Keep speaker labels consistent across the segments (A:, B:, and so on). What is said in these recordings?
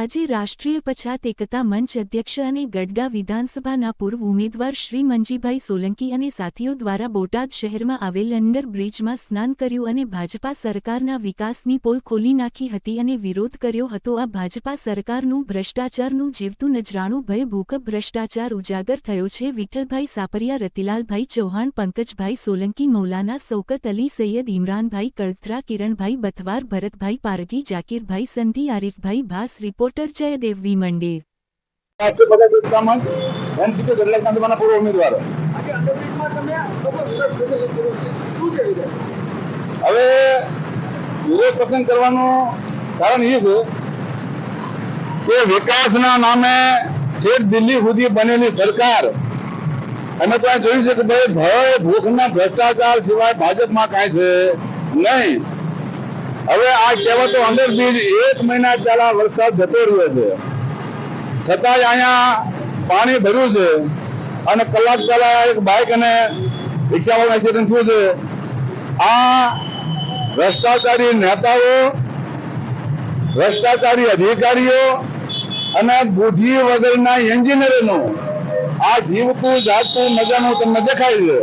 A: આજે રાષ્ટ્રીય પછાત એકતા મંચ અધ્યક્ષ અને ગઢડા વિધાનસભાના પૂર્વ ઉમેદવાર શ્રી મંજીભાઈ સોલંકી અને સાથીઓ દ્વારા બોટાદ શહેરમાં આવેલ અંડરબ્રિજમાં સ્નાન કર્યું અને ભાજપા સરકારના વિકાસની પોલ ખોલી નાખી હતી અને વિરોધ કર્યો હતો. આ ભાજપા સરકારનું ભ્રષ્ટાચારનું જીવતું નજરાણું ભય ભૂકંપ ભ્રષ્ટાચાર ઉજાગર થયો છે. વિઠ્ઠલભાઈ સાપરિયા, રતિલાલભાઈ ચૌહાણ, પંકજભાઈ સોલંકી, મૌલાના સૌકત અલી સૈયદ ઇમરાનભાઈ કળથરા, કિરણભાઈ બથવાર, ભરતભાઈ પારગી જાકીરભાઈ સંધી, આરીફભાઈ ભાસ, રિપોર્ટર
B: એનસીપી ગઢડા વિધાનસભાના પૂર્વ હવે વિરોધ પસંદ કરવાનું કારણ એ છે કે વિકાસના નામે ઠેઠ દિલ્હી સુધી બનેલી સરકાર, અમે તો આ જોયું છે કે ભાઈ ભય, ભૂખના ભ્રષ્ટાચાર સિવાય ભાજપમાં કાંઈ છે નહીં. હવે આ કહેવાતો અંડરબ્રિજ એક મહિના પહેલા વરસાદ જતો રહ્યો છે. છતાંય અહીંયા પાણી ભર્યું છે અને કલાક પહેલા એક બાઇક અને રિક્ષાવાળાનું એક્સિડન્ટ થયું છે. આ ભ્રષ્ટાચારી નેતાઓ, ભ્રષ્ટાચારી અધિકારીઓ અને બુદ્ધિ વગરના એન્જિનિયરોનું આ જીવતું જાગતું મજાનું તમને દેખાય છે.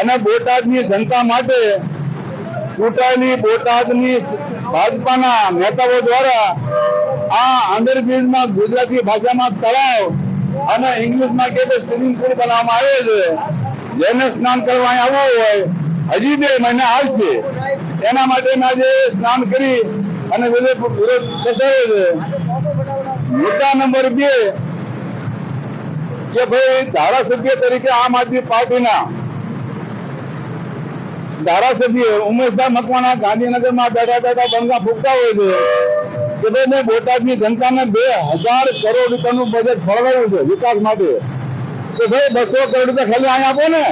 B: અને બોટાદની જનતા માટે ચૂંટાયેલી બોટાદની ભાજપાના નેતાઓ દ્વારા આ અંડરબ્રિજમાં ગુજરાતી ભાષામાં તળાવ અને ઇંગ્લિશમાં કે સ્વિમિંગ પુલ બનાવવામાં આવે છે. જેને સ્નાન કરવા આવવું હોય, હજી બે મહિના આવશે એના માટે મેં આજે સ્નાન કરી અને વિરોધ દર્શાવ્યો છે. મુદ્દા નંબર બે કે ભાઈ ધારાસભ્ય તરીકે આમ આદમી પાર્ટીના ધારાસભ્ય ઉમેશભાઈ મકવાણા ગાંધીનગરમાં બેઠા બેઠા બંગા ફૂકતા હોય છે. કે ભાઈ મેં બોટાદની જનતાને બે હજાર કરોડ રૂપિયાનું બજેટ ફળવાયું છે વિકાસ માટે. કે ભાઈ બસો કરોડ રૂપિયા ખાલી અહીંયા આપો ને.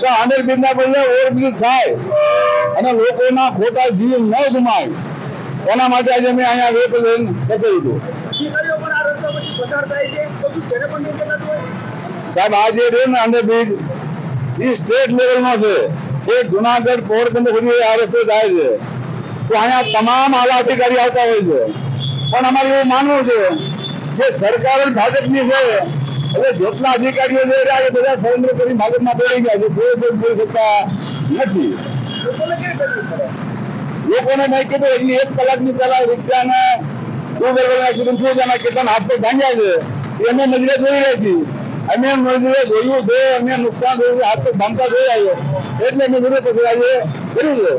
B: તો અંડરબ્રિજ ના બદલે ઓવરબ્રિજ થાય અને લોકોના ખોટા જીવ ન ગુમાય. એના માટે આજે મેં અહીંયા રેપ્રેઝેન્ટ
C: લઈને હોય
B: સાહેબ, આ જે રહ્યો આંડર બ્રિજ એ સ્ટેટ લેવલમાં છે. જે જુનાગઢ પોરબંદર સુધી આ રસ્તો જાય છે તો અહીંયા તમામ આલા અધિકારી આવતા હોય છે. પણ અમારે એવું માનવું છે કે સરકાર જ ભાજપની છે એટલે જેટલા અધિકારીઓ છે રહ્યા છે બધા સરેન્દ્ર કરી ભાજપમાં દોડી ગયા છે. કોઈ કોઈ બોલી શકતા નથી.
C: લોકોને
B: મેં કીધું એટલી એક કલાકની પહેલા રિક્ષા ને ટુ વ્હીલર એક્સિડન્ટ થયું છે. એમાં કેટલા હાથ પગ ભાંગ્યા છે. એ અમે નજરે જોઈ રહ્યા છીએ. અમે મજૂરે જોયું છે, અમે નુકસાન થયું છે, હાથ બાંધતા જોઈ આવ્યો. એટલે મજૂરે પછી આવીએ છે.